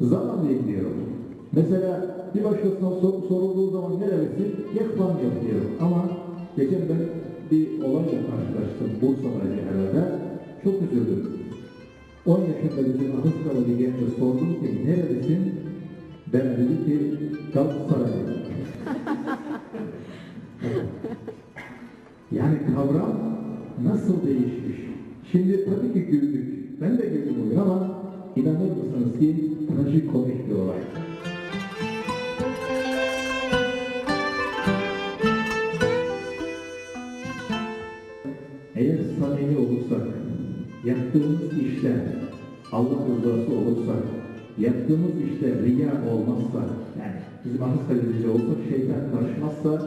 Sordukları zaman nerelisin? Zamanlıyım diyorum. Mesela bir başkasına sor, sorulduğu zaman nerelisin? Yakbanlıyım diyorum. Ama geçen ben bir olayla karşılaştım. Bursa'daydı herhalde. Çok üzüldüm. 10 yaşında bizim Ahıskalı bir gence sordum ki nerelisin? Ben dedi ki Galatasaraylıyım. Yani kavram nasıl değişmiş? Şimdi tabii ki güldük. Ben de güldüm bugün ama inanır mısınız ki trajikomik bir olay. Eğer samimi olursak, yaptığımız işte Allah rızası olursa, yaptığımız işte riya olmazsa, yani bizim ahız kaliteci olsa, şeytan karışmazsa,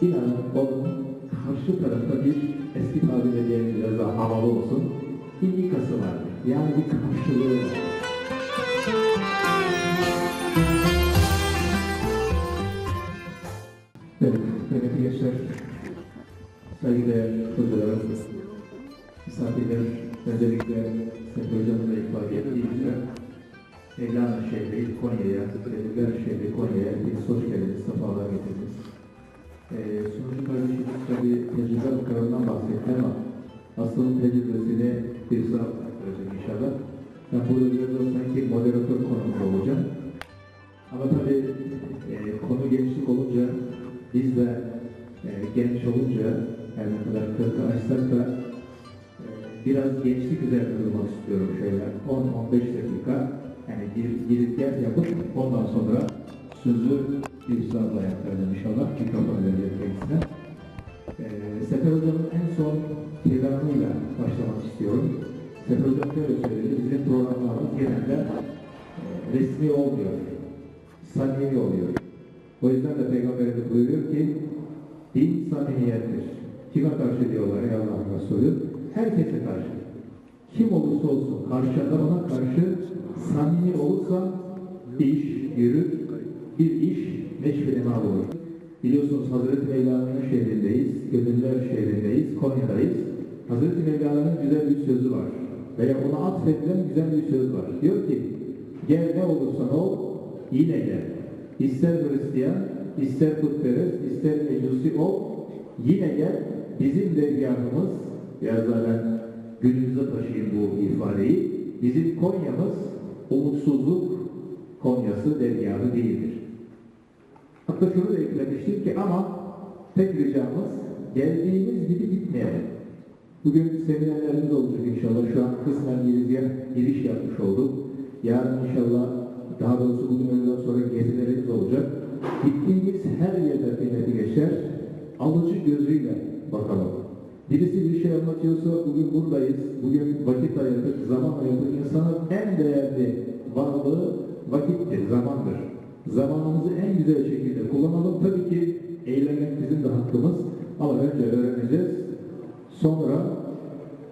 inanın onun karşı tarafta bir eski tabirle diyelim biraz daha havalı olsun, indikası var. Yani bir karşılığı var. Evet, kıymetli gençler, saygıdeğer hocalarım, misafirler, özellikle Sefer Hocam'ın da ifade ettiği üzere Mevlana şehri Konya'ya, Sevgiler şehri Konya'ya hepiniz hoş geldiniz, sefalar getirdiniz. Ee, sunucu kardeşimiz tabii tecrübe bakımından bahsetti ama asıl tecrübesini bir saat aktaracak inşallah. Ben burada biraz da sanki moderatör konumunda olacağım. Ama tabii e, konu gençlik olunca biz de e, genç olunca her ne kadar kırkı açsak da e, biraz gençlik üzerine durmak istiyorum şöyle 10-15 dakika yani bir girizgah yapıp ondan sonra sözü bir saatle aktaracağım inşallah mikrofonu vereceğim kendisine. E, Sefer Hocam'ın en son kelamıyla başlamak istiyorum. Sefer Hocam şöyle söyledi, bizim programlarımız genelde resmi olmuyor samimi oluyor. O yüzden de Peygamberimiz buyuruyor ki din samimiyettir. Kime karşı diyorlar ey Allah'ın Resulü? Herkese karşı. Kim olursa olsun karşında ona karşı samimi olursa iş yürür, bir iş meşgul mal olur. Biliyorsunuz Hazreti Mevlana'nın şehrindeyiz, Gönüller şehrindeyiz, Konya'dayız. Hazreti Mevlana'nın güzel bir sözü var. Veya ona atfedilen güzel bir söz var. Diyor ki, gel ne olursan ol, yine gel. İster Hristiyan, ister putperest, ister mecusi ol, yine gel. Bizim dergahımız, biraz daha ben günümüze taşıyayım bu ifadeyi, bizim Konya'mız umutsuzluk Konya'sı dergahı değildir. Hatta şunu da eklemiştim ki ama tek ricamız geldiğimiz gibi gitmeyelim. Bugün seminerlerimiz olacak inşallah. Şu an kısmen girizgah giriş yapmış olduk. Yarın inşallah daha doğrusu bugün öğleden sonra gezilerimiz olacak. Gittiğimiz her yerde kıymeti geçer. Alıcı gözüyle bakalım. Birisi bir şey anlatıyorsa bugün buradayız. Bugün vakit ayırdık, zaman ayırdık. İnsanın en değerli varlığı vakittir, zamandır. Zamanımızı en güzel şekilde kullanalım. Tabii ki eğlenmek bizim de hakkımız. Ama önce öğreneceğiz. Sonra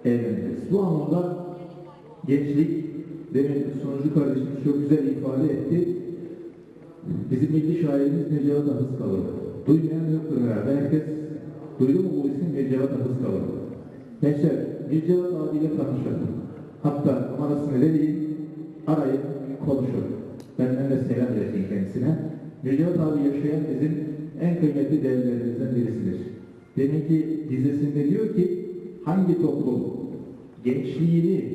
eğleneceğiz. Bu anlamda gençlik, demin sunucu kardeşimiz çok güzel ifade etti. Bizim milli şairimiz Necahat Ahıskalı. Duymayan yoktur herhalde. Herkes duydu mu bu isim Necahat Ahıskalı? Gençler, Necahat abiyle tanışın. Hatta numarasını vereyim, arayın, konuşun. Benden de selam iletin kendisine. Necahat abi yaşayan bizim en kıymetli değerlerimizden birisidir. Deminki dizesinde diyor ki, hangi toplum gençliğini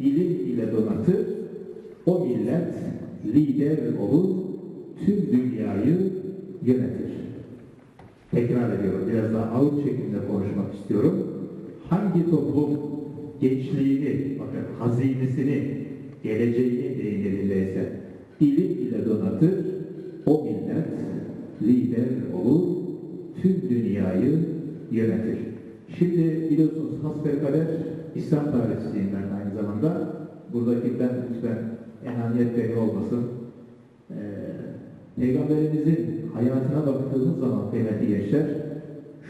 ilim ile donatır, o millet lider olur, tüm dünyayı yönetir. Tekrar ediyorum, biraz daha ağır şekilde konuşmak istiyorum. Hangi toplum gençliğini, bakın hazinesini, geleceğini deyimlerindeyse ilim ile donatır, o millet lider olur, tüm dünyayı yönetir. Şimdi biliyorsunuz hasbelkader İslam tarihçisiyim aynı zamanda. Buradaki ben lütfen enaniyet beni olmasın. Ee, Peygamberimizin hayatına baktığımız zaman kıymetli gençler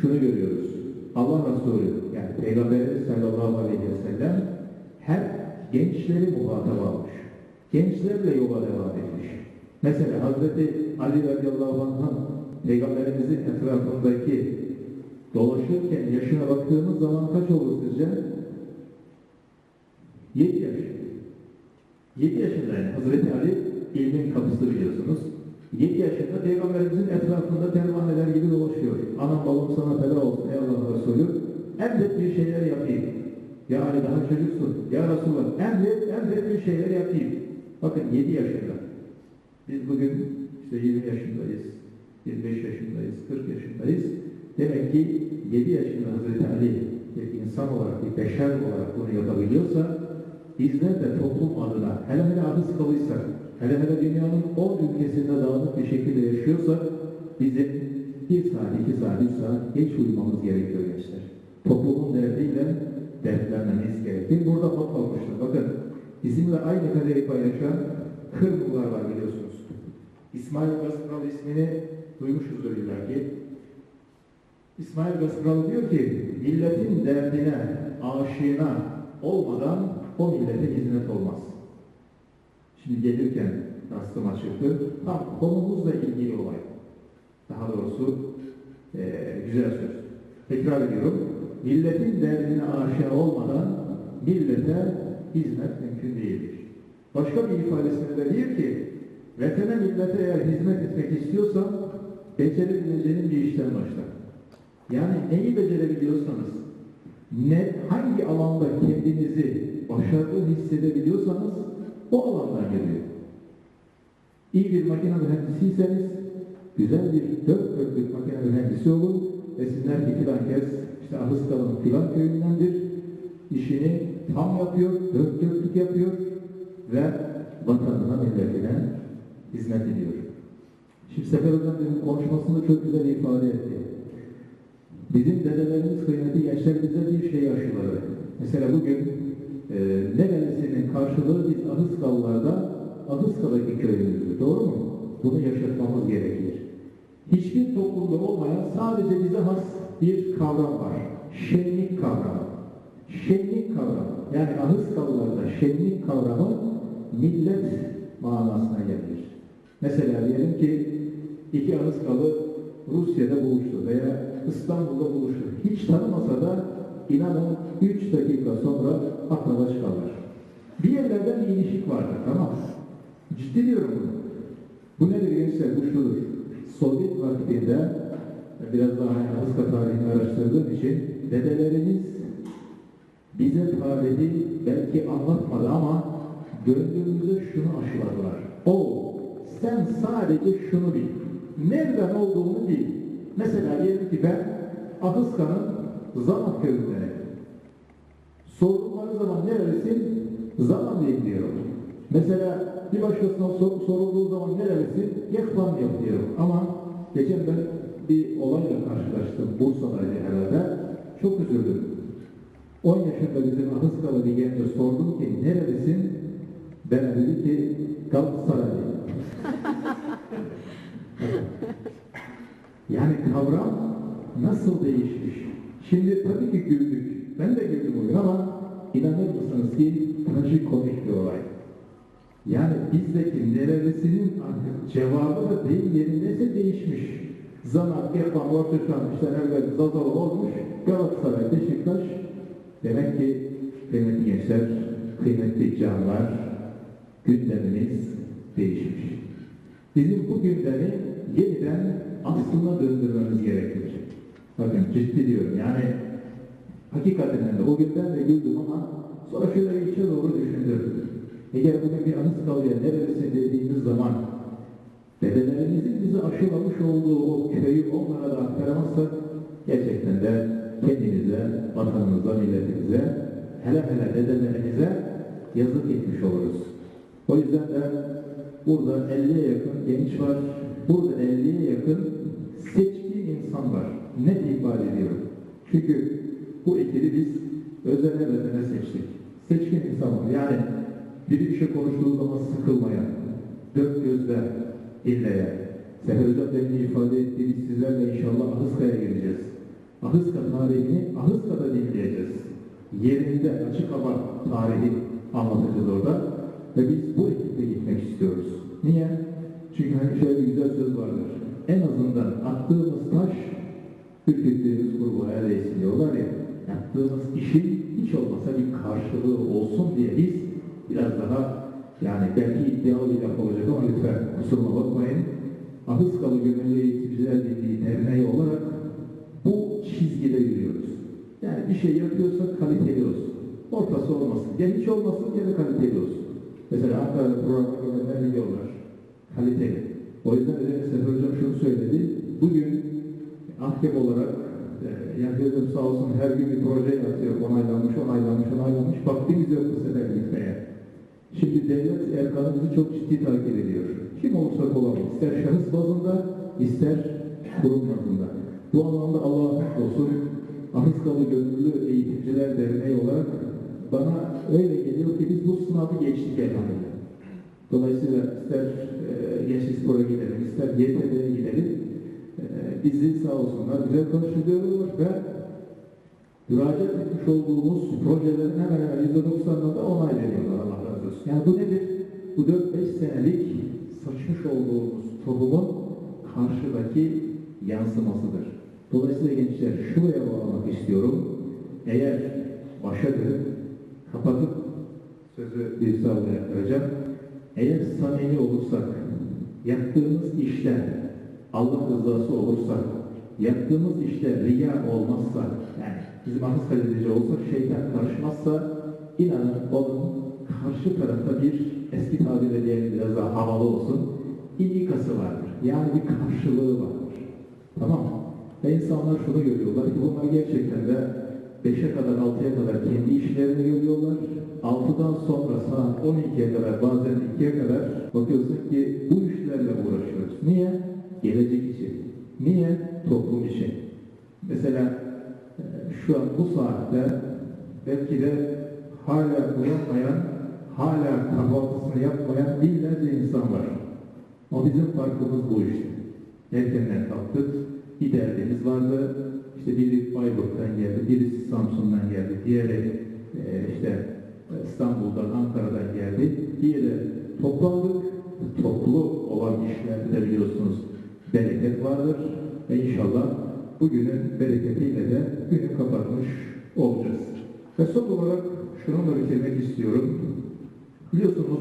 şunu görüyoruz. Allah Resulü yani Peygamberimiz sallallahu aleyhi ve sellem hep gençleri muhatap almış. Gençlerle yola devam etmiş. Mesela Hazreti Ali radıyallahu anh'ın Peygamberimizin etrafındaki dolaşırken yaşına baktığımız zaman kaç olur sizce? 7 yaş. 7 yaşında yani Hazreti Ali ilmin kapısı biliyorsunuz. 7 yaşında Peygamberimizin etrafında tervaneler gibi dolaşıyor. Anam babam sana feda olsun ey Allah'ın Resulü. Emret bir şeyler yapayım. Ya Ali daha çocuksun. Ya Resulallah emret, emret bir şeyler yapayım. Bakın 7 yaşında. Biz bugün işte 20 yaşındayız, 25 yaşındayız, 40 yaşındayız. Demek ki 7 yaşında Hazreti Ali bir insan olarak, bir beşer olarak bunu yapabiliyorsa bizler de toplum adına hele hele arız kalıysak, hele hele dünyanın o ülkesinde dağınık bir şekilde yaşıyorsak bizim bir saat, iki saat, üç saat geç uyumamız gerekiyor gençler. Toplumun derdiyle dertlenmemiz gerekir. Burada not almıştım. Bakın bizimle aynı kadeyi paylaşan Kırmızılar var biliyorsunuz. İsmail Gaspral ismini duymuşuzdur illa ki. İsmail Gaspral diyor ki, milletin derdine, aşığına olmadan o millete hizmet olmaz. Şimdi gelirken rastım açıldı. Tam konumuzla ilgili olay. Daha doğrusu eee, güzel söz. Tekrar ediyorum. Milletin derdine aşık olmadan millete hizmet mümkün değildir. Başka bir ifadesinde de diyor ki, vatana millete eğer hizmet etmek istiyorsan, becerebileceğin bir işten başla. Yani neyi becerebiliyorsanız, ne, hangi alanda kendinizi başarılı hissedebiliyorsanız, o alandan geliyor. İyi bir makine mühendisiyseniz, güzel bir dört dörtlük makine mühendisi olun ve sizler ki filan kez, işte Ahıskalı'nın filan köyündendir, işini tam yapıyor, dört dörtlük yapıyor, ve vatanına, milletine hizmet ediyor. Şimdi Sefer Hocam konuşmasında çok güzel ifade etti. Bizim dedelerimiz kıymeti gençlerimize bir şey aşıladı. Mesela bugün e, nerelisinin karşılığı biz Ahıskalılarda Ahıska'daki köyümüzdür. Doğru mu? Bunu yaşatmamız gerekir. Hiçbir toplumda olmayan sadece bize has bir kavram var. Şenlik kavramı. Şenlik kavramı. Yani Ahıskalılarda şenlik kavramı millet manasına gelir. Mesela diyelim ki iki Ahıskalı Rusya'da buluştu veya İstanbul'da buluştu. Hiç tanımasa da inanın 3 dakika sonra aklına çıkarlar. Bir yerlerden bir ilişik vardır tamam? Ciddi diyorum bunu. Bu nedir gençler? Bu şudur. Sovyet vaktinde biraz daha hani Ahıska tarihini araştırdığım için dedelerimiz bize tarihi belki anlatmadı ama gönlümüze şunu aşıladılar. O, sen sadece şunu bil. Nereden olduğunu bil. Mesela diyelim ki ben Ahıska'nın Zamat köyündenim. Sordukları zaman nerelisin? Zamanlıyım diyorum. Mesela bir başkasına sor, sorulduğu zaman nerelisin? Yeklanlıyım diyorum. Ama geçen ben bir olayla karşılaştım. Bursa'daydı herhalde. Çok üzüldüm. 10 yaşında bizim Ahıskalı bir gence sordum ki nerelisin? Bana dedi ki Galatasaraylı. yani kavram nasıl değişmiş? Şimdi tabii ki güldük. Ben de güldüm o gün ama inanır mısınız ki trajikomik bir olay. Yani bizdeki nerelisinin cevabı da değil yerindeyse değişmiş. Zaman, Gerban, Ortaçan, işte evvel Zazal olmuş, Galatasaray, Beşiktaş. Demek ki kıymetli gençler, kıymetli canlar, gündemimiz değişmiş. Bizim bu gündemi yeniden aslına döndürmemiz gerekir. Bakın ciddi diyorum yani hakikaten de o günden de güldüm ama sonra şöyle içe doğru düşündüm. Eğer bugün bir Anıtkalı'ya neresi dediğimiz zaman dedelerimizin bize aşılamış olduğu o köyü onlara da aktaramazsak gerçekten de kendimize, vatanımıza, milletimize, hele hele dedelerimize yazık etmiş oluruz. O yüzden de burada 50'ye yakın genç var, burada 50'ye yakın seçkin insan var. Net ifade ediyorum. Çünkü bu ekibi biz özene özene seçtik. Seçkin insan var. Yani biri bir şey konuştuğu zaman sıkılmayan, dört gözle dinleyen, Sefer Hocam demin ifade ettiği sizlerle inşallah Ahıska'ya geleceğiz. Ahıska tarihini Ahıska'da dinleyeceğiz. Yerinde açık hava tarihi anlatacağız orada. Ve biz bu ekiple gitmek istiyoruz. Niye? Çünkü hani şöyle bir güzel söz vardır. En azından attığımız taş ürküttüğümüz kurbağa değsin diyorlar ya. Yaptığımız işin hiç olmasa bir karşılığı olsun diye biz biraz daha Yani belki iddialı bir laf olacak ama lütfen kusuruma bakmayın. Ahıskalı Gönüllü Eğitimciler Birliği Derneği olarak bu çizgide yürüyoruz. Yani bir şey yapıyorsak kaliteli olsun. Ortası olmasın. Ya hiç olmasın ya da kaliteli olsun. Mesela Ankara'da programa gelenler biliyorlar. Kaliteli. O yüzden özellikle Sefer Hocam şunu söyledi. Bugün ahkam olarak e, Yahya sağ olsun her gün bir proje yaratıyor. Onaylanmış, onaylanmış, onaylanmış. Vaktimiz yok bu sefer gitmeye. Şimdi devlet erkanımızı çok ciddi takip ediyor. Kim olursa olalım. İster şahıs bazında, ister kurum bazında. Bu anlamda Allah'a olsun Ahıskalı Gönüllü Eğitimciler Derneği olarak bana öyle geliyor ki biz bu sınavı geçtik elhamdülillah. Dolayısıyla ister e, Gençlik Spor'a gidelim, ister YTD'ye gidelim. E, bizi sağ olsunlar güzel karşılıyorlar ve müracaat etmiş olduğumuz projelerin hemen hemen %90'ında da onay Allah razı olsun. Yani bu nedir? Bu 4-5 senelik saçmış olduğumuz tohumun karşıdaki yansımasıdır. Dolayısıyla gençler şuraya bağlamak istiyorum. Eğer başa dönüp kapatıp sözü bir savunmaya aktaracağım. Eğer samimi olursak, yaptığımız işten Allah rızası olursa, yaptığımız işte riya olmazsa, yani bizim ahız kaliteci olsak, şeytan karışmazsa, inanın onun karşı tarafta bir eski tabirle diyelim biraz daha havalı olsun, indikası vardır. Yani bir karşılığı vardır. Tamam mı? Ve insanlar şunu görüyorlar ki bunlar gerçekten de 5'e kadar 6'ya kadar kendi işlerini görüyorlar. 6'dan sonra saat 12'ye kadar bazen 2'ye kadar bakıyorsun ki bu işlerle uğraşıyoruz. Niye? Gelecek için. Niye? Toplum için. Mesela e, şu an bu saatte belki de hala uyanmayan, hala kahvaltısını yapmayan binlerce insan var. Ama bizim farkımız bu işte. Erkenden kalktık, bir derdimiz vardı. İşte biri Bayburt'tan geldi, birisi Samsun'dan geldi, diğeri e, işte İstanbul'dan, Ankara'dan geldi. Diğeri toplandık. Toplu olan işlerde de biliyorsunuz bereket vardır. Ve inşallah bugünün bereketiyle de günü kapatmış olacağız. Ve son olarak şununla bitirmek istiyorum. Biliyorsunuz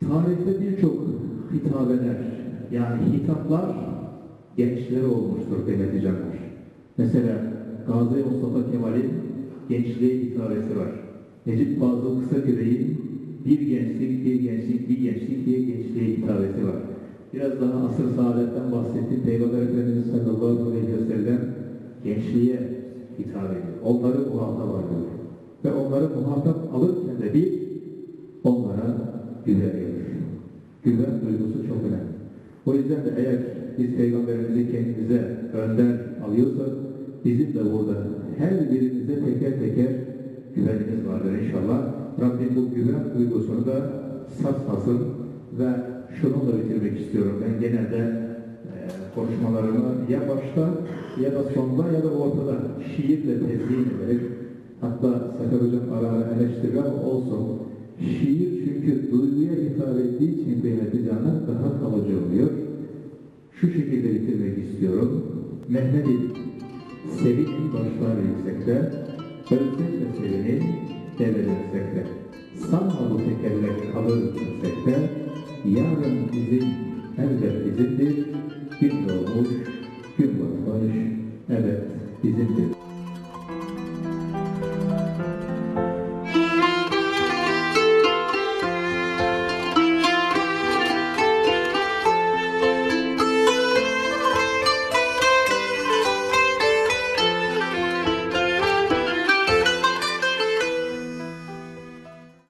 tarihte birçok hitabeler yani hitaplar gençlere olmuştur kıymetli canlar. Mesela Gazi Mustafa Kemal'in gençliğe hitabesi var. Necip Fazıl Kısaküre'nin bir gençlik, bir gençlik, bir gençlik diye gençliğe hitabesi var. Biraz daha asır saadetten bahsettim. Peygamber Efendimiz sallallahu aleyhi ve sellem gençliğe hitap ediyor. Onları muhatap alıyor. Ve onları muhatap alırken de bir onlara güveniyor. Güven duygusu çok önemli. O yüzden de eğer biz Peygamberimizi kendimize önder alıyorsak bizim de burada her birimize teker teker güvenimiz vardır inşallah. Rabbim bu güven duygusunu da sarsmasın ve şununla bitirmek istiyorum. Ben genelde e, konuşmalarımı ya başta ya da sonda ya da ortada şiirle tezyin ederek hatta Sefer Hocam ara ara eleştirir ama olsun. Şiir çünkü duyguya hitap ettiği için kıymetli canlar daha kalıcı oluyor. Şu şekilde bitirmek istiyorum. Mehmet'in sevinin başlar yüksekte, ölsek de sevinin devredilsekte. Sanma bu tekerlek kalır yüksekte, yarın bizim elbet bizimdir. Gün doğmuş, gün batmış, evet bizimdir.